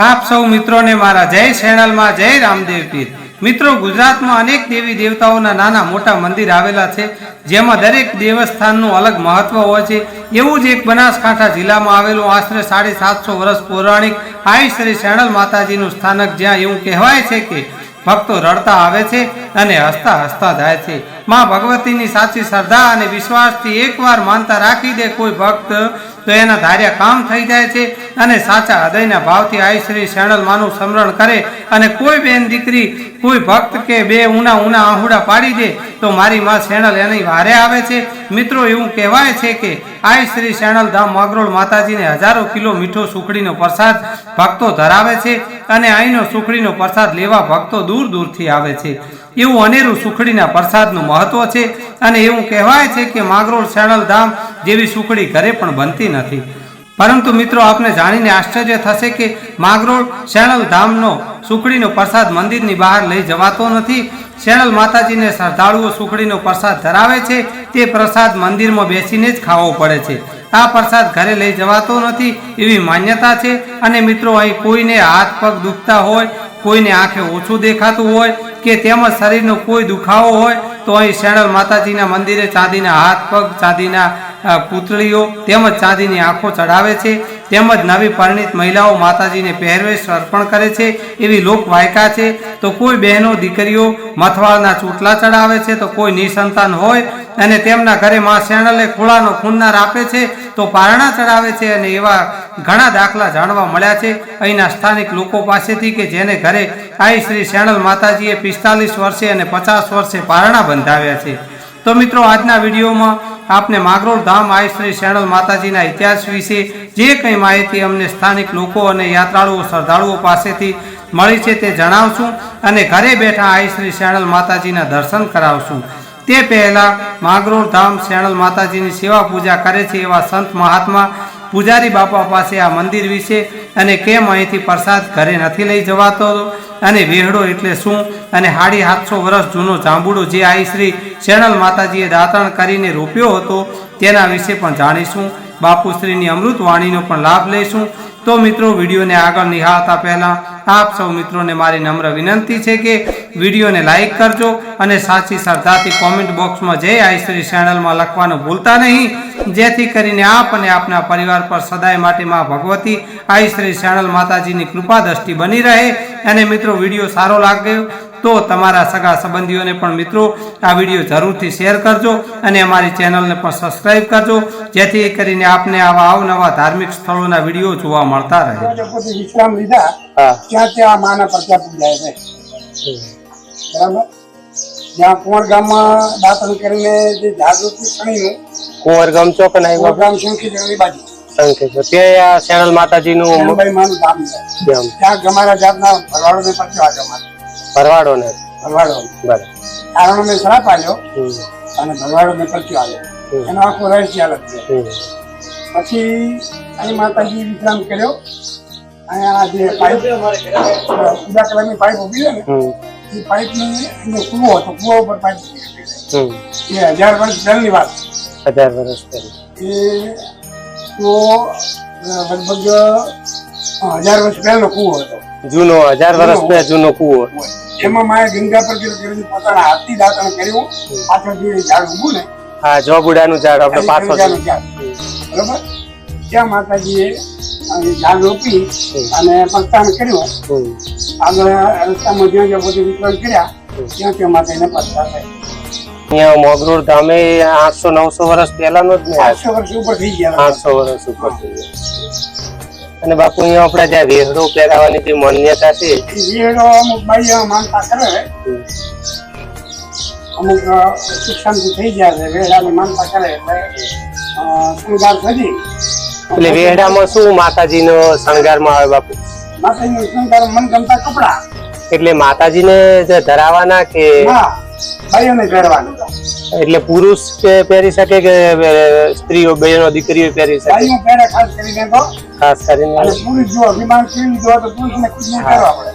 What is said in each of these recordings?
આપ સૌ મિત્રોને મારા જય શેણલમાં જય રામદેવ પીર. મિત્રો, ગુજરાતમાં અનેક દેવી દેવતાઓના નાના મોટા મંદિર આવેલા છે, જેમાં દરેક દેવસ્થાનનું અલગ મહત્વ હોય છે. એવું જ એક બનાસકાંઠા જિલ્લામાં આવેલું આશરે સાડી સાતસો વર્ષ પૌરાણિક આઈ શ્રી શેણલ માતાજીનું સ્થાનક, જ્યાં એવું કહેવાય છે કે ભક્તો રડતા આવે છે અને હસતા હસતા જાય છે. માં ભગવતીની સાચી શ્રદ્ધા અને વિશ્વાસથી એકવાર માનતા રાખી દે કોઈ ભક્ત, તો એના ધાર્યા કામ થઈ જાય છે અને સાચા હૃદયના ભાવથી આઈ શ્રી શેણલ માનું સ્મરણ કરે અને કોઈ બેન દીકરી, કોઈ ભક્ત કે બે ઉના ઉના આહુડા પાડી દે, તો મારી માં શેણલ એની વારે આવે છે. મિત્રો, એવું કહેવાય છે કે આઈ શ્રી શેણલ ધામ મગરોળ માતાજીને હજારો કિલો મીઠો સુખડીનો પ્રસાદ ભક્તો ધરાવે છે અને અહીંનો સુખડીનો પ્રસાદ લેવા ભક્તો દૂર દૂરથી આવે છે. એવું અનેરું સુખડીના પ્રસાદનું મહત્વ છે અને એવું કહેવાય છે કે માગરોળ શેણલ ધામ જેવી સુખડી ઘરે પણ બનતી નથી. પરંતુ મિત્રો, આપને જાણીને આશ્ચર્ય થશે કે માગરોળ શેણલ ધામનો સુખડીનો પ્રસાદ મંદિરની બહાર લઈ જવાતો નથી. શેણલ માતાજીને શ્રદ્ધાળુઓ સુખડીનો પ્રસાદ ધરાવે છે. તે પ્રસાદ મંદિરમાં બેસીને જ ખાવો પડે છે. આ પ્રસાદ ઘરે લઈ જવાતો નથી એવી માન્યતા છે. અને મિત્રો, અહીં કોઈને હાથ પગ દુખતા હોય કોઈને આંખે ઓછું દેખાતું હોય કે તેમજ શરીરનો કોઈ દુખાવો હોય, તો અહીં શેણલ માતાજીના મંદિરે ચાંદીના હાથ પગ, ચાંદીના પૂતળીઓ તેમજ ચાંદીની આંખો ચઢાવે છે. તેમજ નવી પરિણિત મહિલાઓ માતાજીને પહેરવેશ અર્પણ કરે છે, એવી લોકવાયકા છે. તો કોઈ બહેનો દીકરીઓ મથવાળના ચૂંટલા ચડાવે છે, તો કોઈ નિસંતાન હોય અને તેમના ઘરે મા શેણલે ખોળાનો ખૂનનાર આપે છે, તો પારણા ચડાવે છે અને એવા ઘણા દાખલા જાણવા મળ્યા છે. અહીંના સ્થાનિક લોકો પાસેથી કે જેને ઘરે આઈ શ્રી શેણલ માતાજીએ પિસ્તાલીસ વર્ષે અને પચાસ વર્ષે પારણા બંધાવ્યા છે. તો મિત્રો, આજના વિડીયોમાં આપને માગરોળ ધામ આઈ શ્રી શેણલ માતાજીના ઇતિહાસ વિશે જે કંઈ માહિતી અમને સ્થાનિક લોકો અને યાત્રાળુઓ શ્રદ્ધાળુઓ પાસેથી મળી છે તે જણાવશું અને ઘરે બેઠા આઈ શ્રી શેણલ માતાજીના દર્શન કરાવશું. તે પહેલાં માગરોળ ધામ શેણલ માતાજીની સેવા પૂજા કરે છે એવા સંત મહાત્મા પૂજારી બાપા પાસે આ મંદિર વિશે અને કેમ અહીંથી પ્રસાદ ઘરે નથી લઈ જવાતો? અને વેહડો એટલે શું? અને સાડી સાતસો વર્ષ જૂનો જાંબુડો જે આઈ શ્રી શેણલ માતાજીએ દાતણ કરીને રોપ્યો હતો, તેના વિશે પણ જાણીશું. બાપુશ્રીની અમૃત વાણીનો પણ લાભ લઈશું. તો મિત્રો, વિડીયોને આગળ નિહાળતા પહેલા આપ સૌ મિત્રોને મારી નમ્ર વિનંતી છે કે વિડીયોને લાઈક કરજો અને સાચી શ્રદ્ધાથી કોમેન્ટ બોક્સમાં જય આઈશ્રી ચેનલમાં લખવાનું ભૂલતા નહીં. જેથી કરીને આપ અને આપના પરિવાર પર સદાય માટે મા ભગવતી આઈશ્રી ચેનલ માતાજીની કૃપા દ્રષ્ટિ બની રહે. અને મિત્રો, વીડિયો સારો લાગ્યો તો તમારા સગા સંબંધીઓને પણ મિત્રો આ વીડિયો જરૂરથી શેર કરજો અને અમારી ચેનલને પણ સબસ્ક્રાઇબ કરજો જેથી કરીને આપને આવા અવનવા ધાર્મિક સ્થળોના વીડિયો જોવા મળતા રહે. વિશ્રામ લીધા ત્યાં ત્યાં માના પ્રત્યા પૂજાય છે. બરાબર? જ્યાં કુંવર ગામમાં દાતન કરીને જે જાગૃતિ શણીનું કુંવર ગામ ચોક ને કુંવર ગામ જવાની બાજુ. સંકેત ત્યાં આ શેણલ માતાજીનું ત્યાં ગમારા જાતના ભરવાડોને પરચો આ ગમાર. ભરવાડો ને. ભરવાડો. બરાબર. કારણ મેં શ્રાપ આવ્યો અને ભરવાડો મેં પરચો આવ્યો. એનો આખો રહસ્ય અલગ છે. પછી અહીં માતાજી વિશ્રામ કર્યો. અહીંયા જે પાઇપ પૂજા કલરની પાઇપ ઊભી છે ને એ પાઇપની અંદર કૂવો હતો કૂવા ઉપર પાઇપ એ હજાર વર્ષ પહેલની વાત. હજાર વર્ષ પહેલી. એ તો લગભગ હજાર વર્ષ પહેલનો કુવો હતો. જૂનો હજાર વર્ષ પહેલા જૂનો કુવો એમાં માએ ગંગા પર કર્યું પોતાના હાથથી દાતણ કર્યું. પાછળ જે ઝાડ ઊભું ને હા જોબુડાનું ઝાડ આપણે પાછળ બરોબર? ત્યાં માતાજીએ ઝાડ રોપી અને પ્રસ્થાન કર્યું. આગળ રસ્તામાં જ્યાં જ્યાં બધું વિતરણ કર્યા ત્યાં ત્યાં માતાજીને પ્રસ્થાન થાય. અહીંયા મોગરૂર ગામે આઠસો નવસો વર્ષ પહેલાનો જ ને આઠસો વર્ષ ઉપર થઈ ગયા આઠસો વર્ષ ઉપર થઈ ગયા. અને બાપુ અહીંયા આપણે જ્યાં વેહડો પહેરાવાની જે માન્યતા છે. જીએડો અમુક બાઈ માનતા કરે. અમુક શિક્ષણથી થઈ ગયા છે. વેડાની માનતા કરે એટલે અ, શૃંગાર એટલે વેહડામાં શું માતાજીનો શણગારમાં આવે બાપુ? માતાજીનું શૃંગાર મનગમતા કપડા. એટલે માતાજીને જે ધરાવાના કે ભાઈઓને પહેરવાનું. એટલે પુરુષ કે પહેરી શકે કે સ્ત્રીઓ બહેનો દીકરીઓ પહેરી શકે? ખાસ કરીને તો. ખાસ કરીને. અને પુરુષ જો અભિમાન જો તો પુરુષને ખુદ નહીં પહેરવા પડે.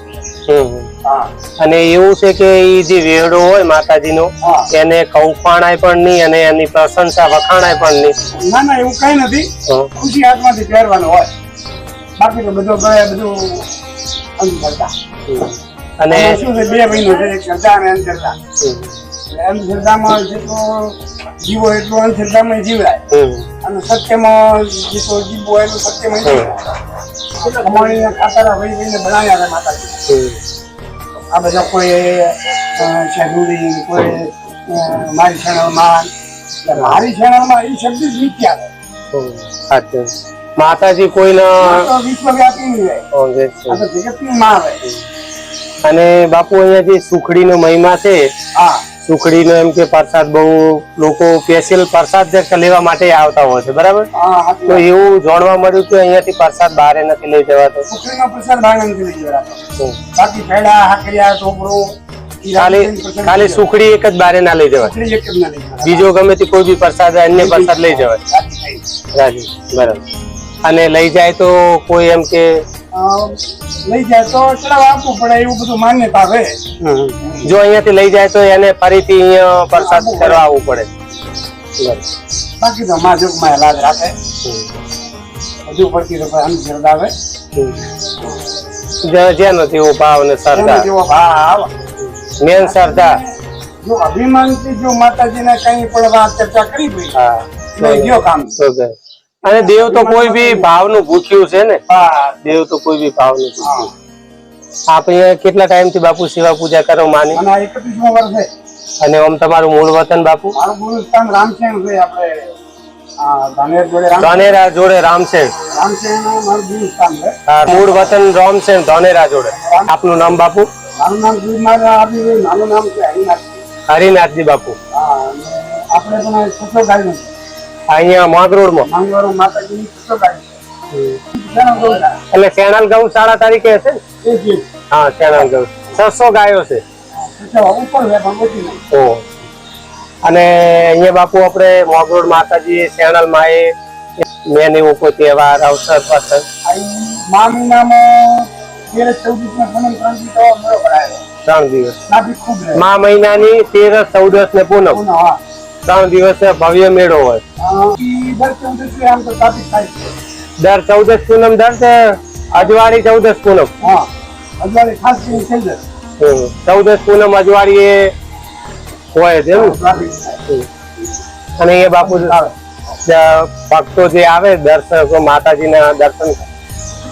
અને એવું છે કે એ જે વેહડો હોય માતાજીનો એને કૌફાણાય પણ નહીં અને એની પ્રશંસા વખાણાય પણ નહીં. ના ના એવું કઈ નથી. ખુશી હાથમાંથી પહેરવાનું હોય. બાકી તો બધો બધું અંધશ્રદ્ધા અને શું છે બે મહિનો છે શ્રદ્ધા અને અંધશ્રદ્ધા અંધશ્રદ્ધામાં જેટલો જીવો એટલો અંધશ્રદ્ધામાં જીવરાય હમ, અને સત્યમાં જેટલો જીવો એટલું સત્યમાં જીવરાય કમાણીના ખાતારા ભાઈ ભાઈને બનાવ્યા હતા માતાજી. આ બધા કોઈ શહેરી કોઈ મારી ચેનલમાં મારી ચેનલમાં એ શબ્દ જ. સાચું. માતાજી કોઈના વિશ્વવ્યાપી જગતની માં આવે અને બાપુ અહીંયા જે સુખડીનો મહિમા છે હા. સુખડીનો એમ કે પ્રસાદ બહુ લોકો સ્પેશિયલ પ્રસાદ લેવા માટે આવતા હોય છે બરાબર? તો એવું જાણવા મળ્યું કે અહીંયાથી પ્રસાદ બહાર નથી લઈ જવાતો. ખાલી. સુખડી એક જ બારે ના લઈ જવાય. બીજો ગમે તે કોઈ બી પ્રસાદ અન્ય પ્રસાદ લઈ જવાય. રાજી બરાબર. અને લઈ જાય તો કોઈ એમ કે લઈ જાય તો ચડાવ આપવું પડે એવું બધું માન્યતા છે જો અહીંયાથી લઈ જાય તો એને ફરીથી અહીંયા પ્રસાદ કરવા આવવું પડે. બાકી તો માં જોગમાં લાજ રાખે. હજુ પડતી તો કોઈ જરદ આવે. જેનો તેવો ભાવ ને શ્રદ્ધા. ભાવ. મેન શ્રદ્ધા. જો અભિમાનથી જો માતાજીને કઈ પણ વાત ચર્ચા કરી હોય હા. ગયો કામ. તો અને દેવ તો કોઈ બી ભાવનું ભૂખ્યું છે ને? દેવ તો કોઈ બી ભાવનું નું ભૂખ્યું આપણે કેટલા ટાઈમથી બાપુ સેવા પૂજા કરો માની અને આમ તમારું મૂળ વતન બાપુ? ધાનેર જોડે રામસેન. મૂળ વતન રામસેન ધનેરા જોડે. આપનું નામ બાપુ? મારું નામ ગુરુ મારે આપ્યું છે, નાનું નામ છે હરિનાથજી. બાપુ. આપણે અહીંયા માંગરોળમાં માંગવારો માતાજીની એટલે સેણાલ ગૌશાળા તરીકે હશે ને. હા સેણાલ ગૌ. છસો ગાયો છે. ઓ. અને અહીંયા બાપુ આપણે મોગરોડ માતાજી સેણલ માએ એ મેન કોઈ તહેવાર અવસર પસંદ મા મહિનામાં તેર ચૌદસ ત્રણ દિવસ મા મહિનાની તેરસ ચૌદસ ને પૂનમ? ત્રણ દિવસે ભવ્ય મેળો હોય દર ચૌદસ પૂનમ દર અજવાળી ચૌદશ પૂનમ. ચૌદસ પૂનમ અજવાળી એ હોય છે ને? અને એ બાપુ ભક્તો જે આવે દર્શકો માતાજીના દર્શન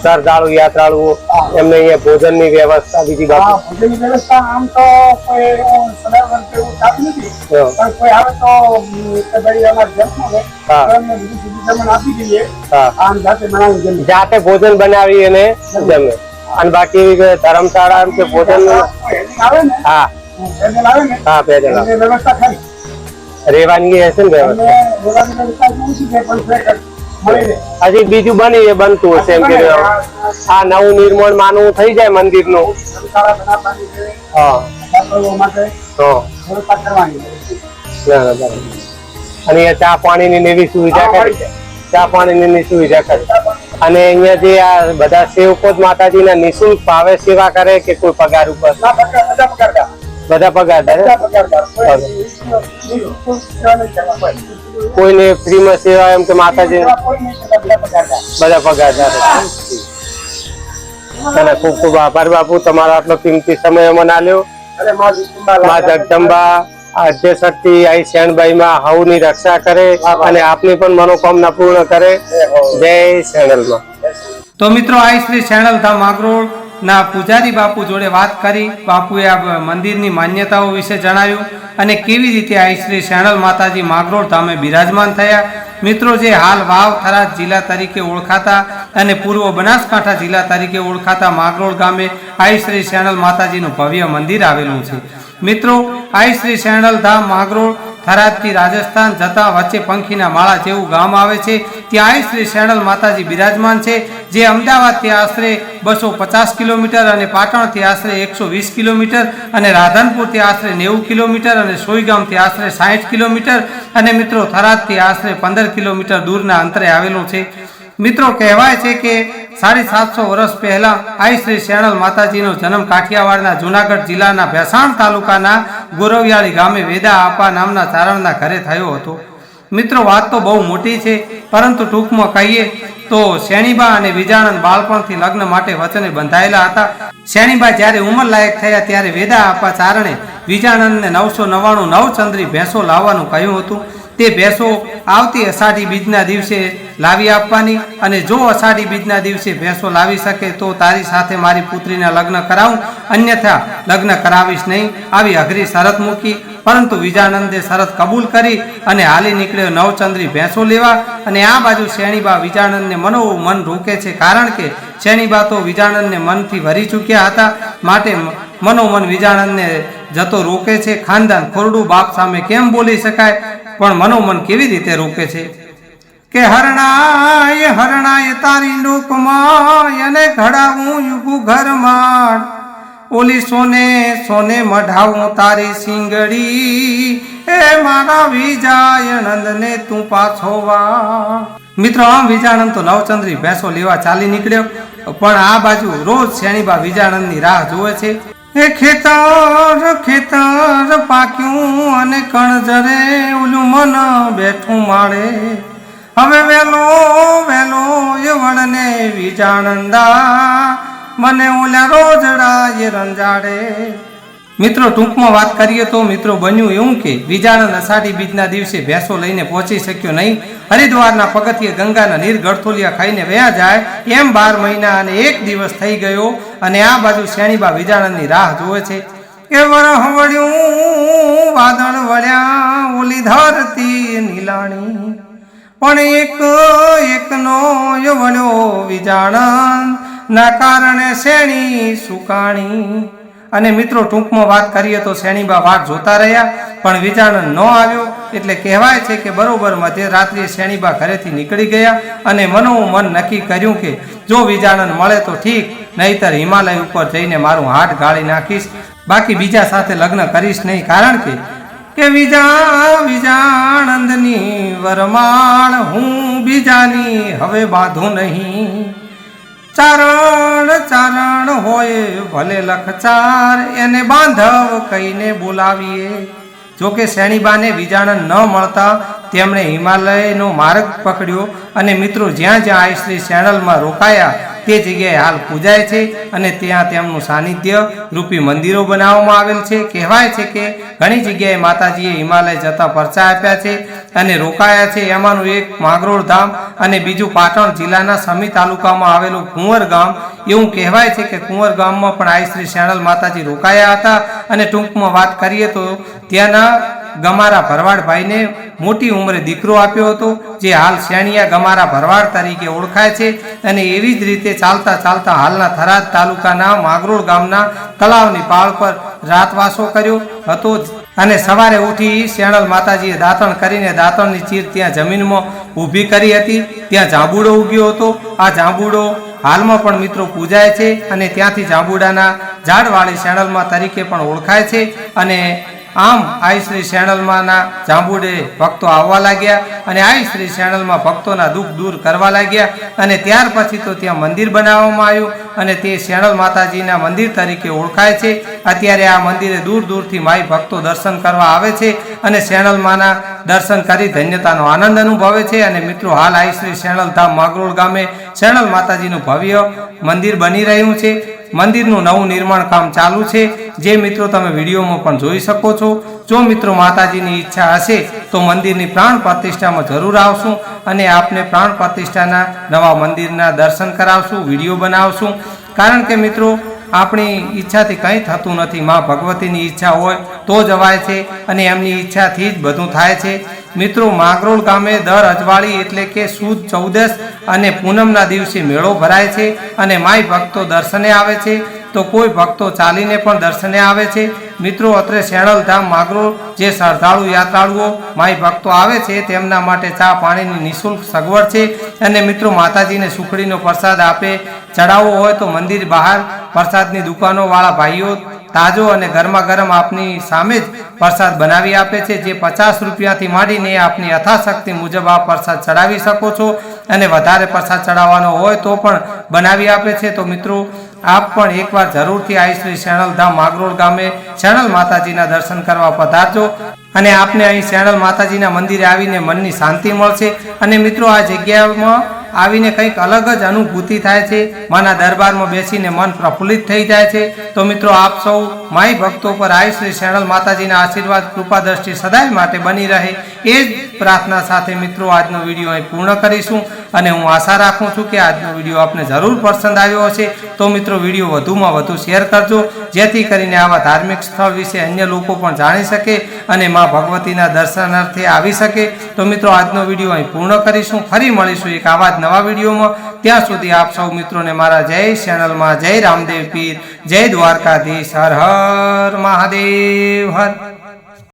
શ્રદ્ધાળુ યાત્રાળુઓ એમને અહીંયા ભોજનની વ્યવસ્થા બીજી ભોજનની વ્યવસ્થા આમ તો કોઈ એવું એવું ચાલુ નથી. પણ કોઈ આવે તો કે ભાઈ અમારે જમવું છે એમને બીજું સુધી જમણ આપી દઈએ. આમ જાતે ભોજન બનાવી અને જમે. અને બાકી ધર્મશાળા એમ કે ભોજન આવે ને હા. પેદલ આવે ને હા પેદલ એની વ્યવસ્થા ખરી. રેવાની હશે ને વ્યવસ્થા. ઓછી છે પણ હજી બીજું બની એ બનતું હશે એમ કે આ નવું નિર્માણ માનું થઈ જાય મંદિરનું. નું હા. ના, ના. અને એ ચા પાણીની ને એવી સુવિધા કરી. ચા પાણી ની સુવિધા કરી. અને અહીંયા જે આ બધા સેવકો જ માતાજીના નિઃશુલ્ક ભાવે સેવા કરે કે કોઈ પગાર ઉપર? ના પગાર બધા પગારદાર. કોઈને ફ્રીમાં સેવા એમ કે માતાજી બધા પગારદાર ધરે ખૂબ ખૂબ આભાર બાપુ. તમારો આટલો કિંમતી સમય મને આલ્યો મા માં જગદંબા મા શક્તિ આઈ શેણબાઈ માં હાઉની રક્ષા કરે અને આપની પણ મનોકામના પૂર્ણ કરે. જય શેણલમાં તો મિત્રો આઈ શ્રી શેણલ ધામ માગરોળ ના, પૂજારી બાપુ જોડે વાત કરી. બાપુએ આ મંદિરની માન્યતાઓ વિશે જણાવ્યું અને કેવી રીતે આ શ્રી શેણલ માતાજી માગરોળ ધામે બિરાજમાન થયા. મિત્રો, જે હાલ વાવ થરાદ જિલ્લા તરીકે ઓળખાતા અને પૂર્વ બનાસકાંઠા જિલ્લા તરીકે ઓળખાતા માગરોળ ગામે આઈ શ્રી શેણલ માતાજીનું ભવ્ય મંદિર આવેલું છે. મિત્રો, આઈ શ્રી શેણલ ધામ માગરોળ થરાદથી રાજસ્થાન જતા વચ્ચે પંખીના માળા જેવું ગામ આવે છે. ત્યાં આઈ શ્રી શેણલ માતાજી બિરાજમાન છે, જે અમદાવાદથી આશરે બસો પચાસ કિલોમીટર અને પાટણથી આશરે એકસો વીસ કિલોમીટર અને રાધનપુરથી આશરે નેવું કિલોમીટર અને સોઈગામથી આશરે સાહીઠ કિલોમીટર અને મિત્રો થરાદથી આશરે પંદર કિલોમીટર દૂરના અંતરે આવેલું છે. મિત્રો કહેવાય છે કે સાડી સાતસો વર્ષ પહેલા આઈ શ્રી શેણલ માતાજીનો જન્મ કાઠિયાવાડના જુનાગઢ જિલ્લાના ભેસાણ તાલુકાના ગોરવિયાળી ગામે વેદા આપા નામના ચારણના ઘરે થયો હતો. મિત્રો, વાત તો બહુ મોટી છે, પરંતુ ટૂંકમાં કહીએ તો શેણીબા અને વિજાણંદ બાળપણથી લગ્ન માટે વચને બંધાયેલા હતા. શેણીબા જ્યારે ઉંમર લાયક થયા ત્યારે વેદા આપવા ચારણે વિજાણંદને નવસો નવ્વાણું નવચંદ્રી ભેંસો લાવવાનું કહ્યું હતું. તે ભેંસો આવતી અષાઢી બીજના દિવસે લાવી આપવાની અને જો અષાઢી બીજના દિવસે ભેંસો લાવી શકે તો તારી સાથે મારી પુત્રીના લગ્ન કરાવું. અન્યથા લગ્ન કરાવીશ નહીં. આવી અઘરી શરત મૂકી, પરંતુ વિજાનંદે શરત કબૂલ કરી અને હાલી નીકળ્યો નવચંદ્રી ભેંસો લેવા અને આ બાજુ શેણીબા વિજાનંદને મનો મન રોકે છે કારણ કે શેણીબા તો વિજાનંદને મનથી ભરી ચૂક્યા હતા. માટે મનોમન વિજાણંદને જતો રોકે છે. ખાનદાન ખોરડું બાપ સામે કેમ બોલી શકાય? પણ મનોમન કેવી રીતે રોકે છે? કે હરણાય હરણાય તારી લોકમાં અને ઘડાવું યુગુ ઘરમાં ઓલી સોને સોને મઢાવું તારી સિંગડી એ મારા વિજાયનંદને તું પાછો વા મિત્રો, આમ વિજાનંદ તો નવચંદ્રી ભેંસો લેવા ચાલી નીકળ્યો. પણ આ બાજુ રોજ શેણીબા વિજાનંદની રાહ જોવે છે. એ ખેતર ખેતર પાક્યું અને કણજરે ઓલું મન બેઠું માળે. હવે વેલો વેલો એ વળને વિજાણંદા. મને ઓલા રોજડા એ રંજાડે. મિત્રો, ટૂંકમાં વાત કરીએ તો મિત્રો બન્યું એવું કે વિજાણન અષાઢી બીજના દિવસે ભેંસો લઈને પહોંચી શક્યો નહીં. હરિદ્વારના પગથિયે ગંગાના નીર ગળથોલિયા ખાઈને વયા જાય. એમ બાર મહિના અને એક દિવસ થઈ ગયો અને આ બાજુ શ્રેણીબા વિજાણનની રાહ જોવે છે. કે વરહ વળ્યું વાદળ વળ્યા, ઓલી ધરતી નીલાણી. પણ એક, એકનો ય વળ્યો વિજાણંદ ના કારણે શેણી સુકાણી. અને મિત્રો, ટૂંકમાં વાત કરીએ તો શેણીબા વાટ જોતા રહ્યા, પણ વિચારણ ન આવ્યો, એટલે કહેવાય છે કે બરોબર મધ્યરાત્રિએ શેણીબા ઘરેથી નીકળી ગયા અને મનોમન નક્કી કર્યું કે જો વિજાણન મળે તો ઠીક, નહીતર હિમાલય ઉપર જઈને મારું હાથ ગાળી નાખીશ. બાકી બીજા સાથે લગ્ન કરીશ નહીં, કારણ કે કે વિજા વિજાણંદની વરમાળ હું બીજાની હવે બાંધું નહીં. ચારણ ચારણ હોય, ભલે લખચાર એને બાંધવ કહીને બોલાવીએ. જોકે શેણીબાને વિજાણા ન મળતા તેમણે હિમાલયનો માર્ગ પકડ્યો અને મિત્રો જ્યાં જ્યાં આ શ્રી શેણલમાં રોકાયા તે જગ્યાએ હાલ પૂજાય છે અને ત્યાં તેમનું સાનિધ્ય રૂપી મંદિરો બનાવવામાં આવેલ છે. કહેવાય છે કે ઘણી જગ્યાએ માતાજીએ હિમાલય જતા પરચા આપ્યા છે અને રોકાયા છે. એમાંનું એક માગરોળ ધામ અને બીજું પાટણ જિલ્લાના સમી તાલુકામાં આવેલું કુંવર ગામ. એવું કહેવાય છે કે કુંવર ગામમાં પણ આઈ શ્રી શેણલ માતાજી રોકાયા હતા. અને ટૂંકમાં વાત કરીએ તો ત્યાંના ગમારા ભરવાડભાઈને મોટી ઉંમરે દીકરો આપ્યો હતો, જે હાલ શેણિયા ગમારા ભરવાડ તરીકે ઓળખાય છે અને એવી જ રીતે ચાલતા ચાલતા હાલના થરાદ તાલુકાના માગરોળ ગામના તળાવની પાળ પર રાતવાસો કર્યો હતો અને સવારે ઉઠી શેણલ માતાજીએ દાંતણ કરીને દાંતણની ચીર ત્યાં જમીનમાં ઊભી કરી હતી. ત્યાં જાંબુડો ઉગ્યો હતો. આ જાંબુડો હાલમાં પણ મિત્રો પૂજાય છે અને ત્યાંથી જાંબુડાના ઝાડવાળી શેણલમાં તરીકે પણ ઓળખાય છે અને આમ આઈ શ્રી શેણલમાંના જાંબુડે ભક્તો આવવા લાગ્યા અને આઈ શ્રી શેણલમાં ભક્તોના દુઃખ દૂર કરવા લાગ્યા અને ત્યાર પછી તો ત્યાં મંદિર બનાવવામાં આવ્યું અને તે શેણલ માતાજીના મંદિર તરીકે ઓળખાય છે. અત્યારે આ મંદિરે દૂર દૂરથી માઈ ભક્તો દર્શન કરવા આવે છે અને શેણલમાંના દર્શન કરી ધન્યતાનો આનંદ અનુભવે છે અને મિત્રો હાલ આઈ શ્રી શેણલ ધામ માગરોળ ગામે શેણલ માતાજીનું ભવ્ય મંદિર બની રહ્યું છે. મંદિરનું નવું નિર્માણ કામ ચાલુ છે. જે મિત્રો તમે વિડીયોમાં પણ જોઈ શકો છો. જો મિત્રો માતાજીની ઈચ્છા હશે, તો મંદિરની પ્રાણ પ્રતિષ્ઠામાં જરૂર આવશું અને આપને પ્રાણ પ્રતિષ્ઠાના નવા મંદિરના દર્શન કરાવશું, વીડિયો બનાવશું. કારણ કે મિત્રો આપણી ઈચ્છાથી કંઈ થતું નથી. મા ભગવતીની ઈચ્છા હોય તો જવાય છે અને એમની ઈચ્છાથી જ બધું થાય છે. મિત્રો, માગરોળ ગામે દર અજવાળી એટલે કે સુદ ચૌદસ અને પૂનમના દિવસે મેળો ભરાય છે અને માય ભક્તો દર્શને આવે છે. તો કોઈ ભક્તો ચાલીને પણ દર્શને આવે છે. મિત્રો, અત્રે શેણલ ધામ માગરોળ જે શ્રદ્ધાળુ યાત્રાળુઓ માય ભક્તો આવે છે તેમના માટે ચા પાણીની નિઃશુલ્ક સગવડ છે. અને મિત્રો, માતાજીને સુખડીનો પ્રસાદ આપે. ચડાવવો હોય તો મંદિર બહાર પ્રસાદની દુકાનો વાળા ભાઈઓ તાજો અને ગરમા ગરમ આપની સામે જ પ્રસાદ બનાવી આપે છે. જે પચાસ રૂપિયાથી માંડીને આપની યથાશક્તિ મુજબ આ પ્રસાદ ચડાવી શકો છો અને વધારે પ્રસાદ ચડાવવાનો હોય તો પણ બનાવી આપે છે. તો મિત્રો, આપ પણ એકવાર જરૂરથી આવી શ્રી શેણલધામ માગરોળ ગામે શેણલ માતાજીના દર્શન કરવા પધારજો અને આપને અહીં શેણલ માતાજીના મંદિરે આવીને મનની શાંતિ મળશે. અને મિત્રો, આ જગ્યામાં આવીને કંઈક અલગ જ અનુભૂતિ થાય છે. માના દરબારમાં બેસીને મન પ્રફુલ્લિત થઈ જાય છે. તો મિત્રો, આપ સૌ માય ભક્તો પર આઈ શ્રી શેણલ માતાજીના આશીર્વાદ, કૃપા દ્રષ્ટિ સદાય માટે બની રહે. એ જ પ્રાર્થના સાથે મિત્રો, આજનો વીડિયો અહીં પૂર્ણ કરીશું. અને હું આશા રાખું છું કે આજનો વીડિયો આપને જરૂર પસંદ આવ્યો હશે. તો મિત્રો, વીડિયો વધુમાં વધુ શેર કરજો, જેથી કરીને આવા ધાર્મિક સ્થળ વિશે અન્ય લોકો પણ જાણી શકે અને મા ભગવતીના દર્શનાર્થે આવી શકે. તો મિત્રો, આજનો વીડિયો અહીં પૂર્ણ કરીશું. ફરી મળીશું એક આવા જ નવા વિડીયોમાં. ત્યાં સુધી આપ સૌ મિત્રોને મારા જય ચેનલમાં જય રામદેવ પીર, જય દ્વારકાધીશ, હર હર મહાદેવ, હર